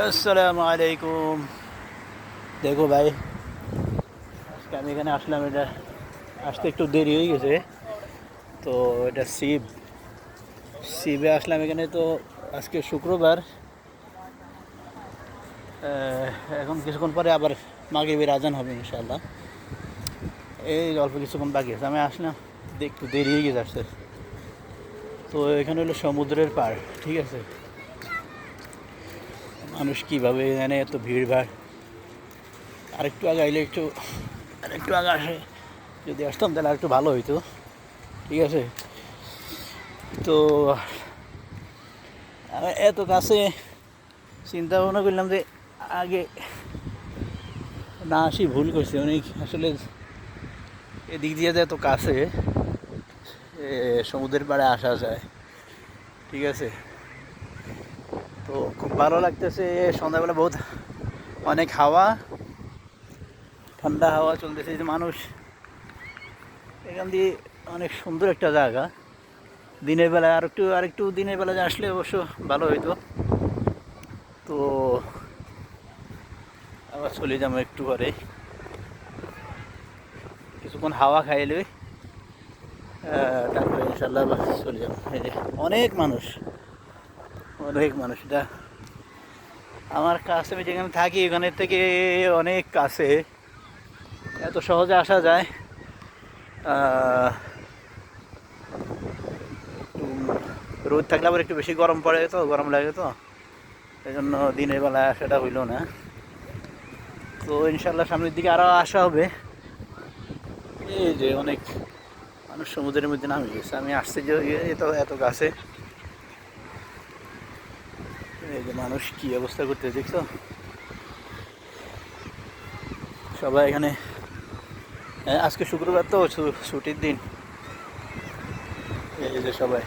আসসালামু আলাইকুম। দেখো ভাই, আজকে আমি এখানে আসলাম, এটা আসতে একটু দেরি হয়ে গেছে। তো এটা শিব। শিবে আসলাম এখানে তো আজকে শুক্রবার। এখন কিছুক্ষণ পরে আবার মাগরিবের আজান হবে ইনশাল্লাহ এই অল্প কিছুক্ষণ বাকি আছে। আমি আসলাম, একটু দেরি হয়ে গেছে আসতে। তো এখানে হলো সমুদ্রের পাড়, ঠিক আছে? মানুষ কীভাবে এখানে এত ভিড় ভাড় আরেকটু আগে আইলে একটু, আরেকটু আগে আসে। যদি আসতাম তাহলে আরেকটু ভালো হইতো। ঠিক আছে? তো এত কাছে চিন্তা ভাবনা করলাম যে আগে না আসি, ভুল করছি অনেক। আসলে এদিক দিয়ে যে এত কাছে সমুদ্রের পাড়ে আসা যায়। ঠিক আছে? তো খুব ভালো লাগতেছে। সন্ধ্যাবেলা বহুত অনেক হাওয়া। ঠান্ডা হাওয়া চলতেছে যে মানুষ। এখান দিয়ে অনেক সুন্দর একটা জায়গা। দিনের বেলা আর একটু আর একটু দিনের বেলা আসলে অবশ্য ভালো হইতো। তো আবার চলে যাব একটু পরে। কিছুক্ষণ হাওয়া খাইলে তারপরে ইনশাল্লাহ চলে যাব। অনেক মানুষ। অনেক মানুষ, এটা আমার কাছে আমি যেখানে থাকি এখানে থেকে অনেক কাছে। এত সহজে আসা যায়। রোদ থাকলে আবার একটু বেশি গরম পড়ে তো, গরম লাগে তো। এই জন্য দিনের বেলা আসাটা হইল না। তো ইনশাল্লাহ সামনের দিকে আরও আসা হবে। এই যে অনেক মানুষ সমুদ্রের মধ্যে নামে গেছে। আমি আসছি যে এত এত কাছে। যে মানুষ কি অবস্থা করতে দেখছ? সবাই এখানে হ্যাঁ, আজকে শুক্রবার তো ছুটির দিন। এই যে সবাই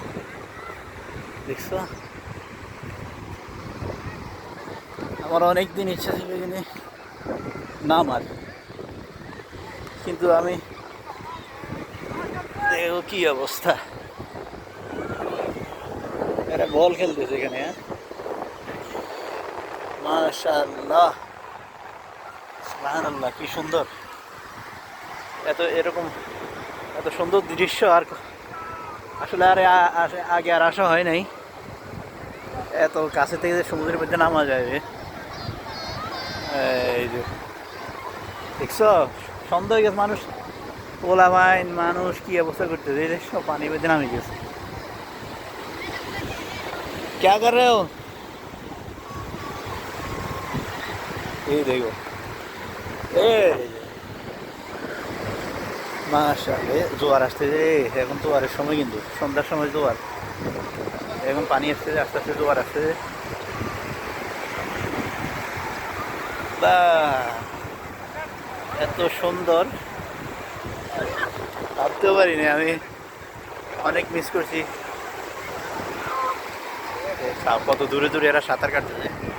দেখছ? আমার অনেক দিন ইচ্ছা ছিল এখানে নামার কিন্তু আমি দেখো কি অবস্থা। এরা বল খেলতেছে এখানে হ্যাঁ? মাশাল্লাহ আল্লাহ কি সুন্দর। এত এরকম, এত সুন্দর দৃশ্য আর আসলে আর আগে আর আসা হয় নাই। এত কাছে থেকে সমুদ্রের মধ্যে নামা যাবে এই যে, দেখছ? সন্দেহ গেছে, মানুষ ওলা বাইন মানুষ কি অবস্থা করতে সব পানির মধ্যে নামে গেছে। ক্যা কর রে দেখো। এই। মাশাআল্লাহ জোয়ার আসতেছে এখন জোয়ারের সময় কিন্তু, সন্ধ্যার সময় জোয়ার। এখন পানি আসতেছে আস্তে আস্তে জোয়ার আসতেছে বা, এত সুন্দর। ভাবতেও পারিনি আমি। অনেক মিস করছি। কত দূরে দূরে এরা সাঁতার কাটতেছে।